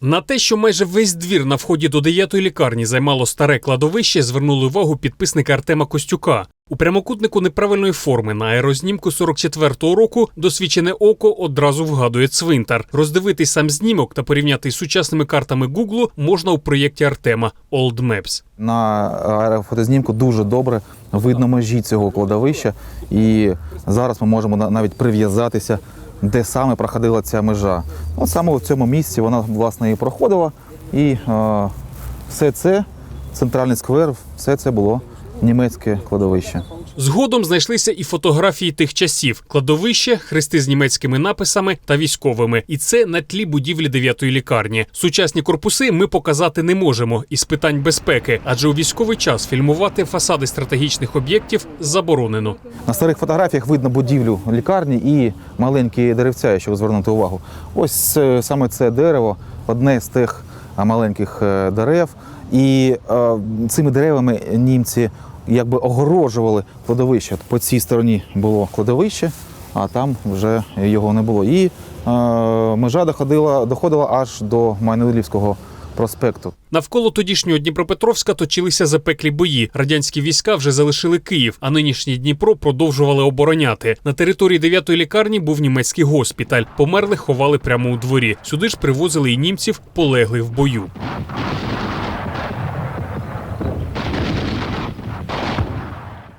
На те, що майже весь двір на вході до дев'ятої лікарні займало старе кладовище, звернули увагу підписника Артема Костюка. У прямокутнику неправильної форми на аерознімку 44-го року досвідчене око одразу вгадує цвинтар. Роздивитись сам знімок та порівняти з сучасними картами Гуглу можна у проєкті Артема Old Maps. На аерофотознімку дуже добре видно межі цього кладовища, і зараз ми можемо на- навіть прив'язатися, де саме проходила ця межа. От саме в цьому місці вона власне і проходила. І е, все це, центральний сквер, все це було німецьке кладовище. Згодом знайшлися і фотографії тих часів: кладовище, хрести з німецькими написами та військовими. І це на тлі будівлі дев'ятої лікарні. Сучасні корпуси ми показати не можемо із питань безпеки, адже у військовий час фільмувати фасади стратегічних об'єктів заборонено. На старих фотографіях видно будівлю лікарні і маленькі деревця, якщо звернути увагу. Ось е, саме це дерево, одне з тих маленьких е, дерев. І е, цими деревами німці якби огорожували кладовище. По цій стороні було кладовище, а там вже його не було. І е, межа доходила, доходила аж до Майнолівського проспекту. Навколо тодішнього Дніпропетровська точилися запеклі бої. Радянські війська вже залишили Київ, а нинішній Дніпро продовжували обороняти. На території дев'ятої лікарні був німецький госпіталь. Померлих ховали прямо у дворі. Сюди ж привозили і німців, полеглих в бою.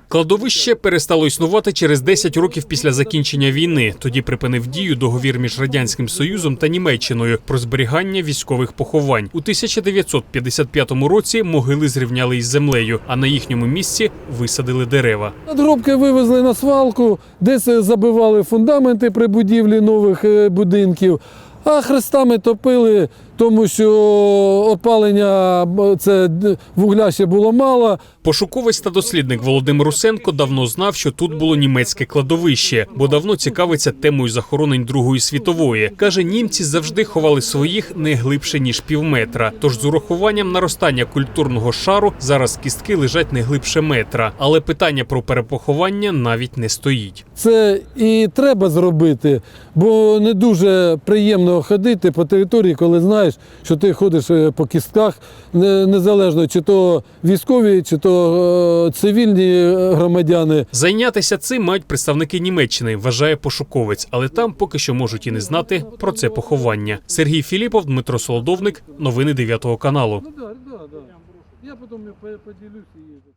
Кладовище перестало існувати через 10 років після закінчення війни. Тоді припинив дію договір між радянським союзом та Німеччиною про зберігання військових поховань. У 1955 році могили зрівняли із землею, а на їхньому місці висадили дерева. Надгробки вивезли на свалку, десь забивали фундаменти при будівлі нових е, будинків, а хрестами топили, тому що опалення це вугля ще було мало. Пошуковець та дослідник Володимир Русенко давно знав, що тут було німецьке кладовище, бо давно цікавиться темою захоронень Другої світової. каже, німці завжди ховали своїх не глибше ніж півметра. Тож з урахуванням наростання культурного шару зараз кістки лежать не глибше метра. Але питання про перепоховання навіть не стоїть. Це і треба зробити, бо не дуже приємно ходити по території, коли знаєш, що ти ходиш е, по кістках, незалежно чи то військові, чи то е, цивільні е, громадяни. Зайнятися цим мають представники Німеччини, вважає пошуковець, але там поки що можуть і не знати про це поховання. Сергій Філіпов, Дмитро Солодовник, новини 9 каналу. Я потім поділюся.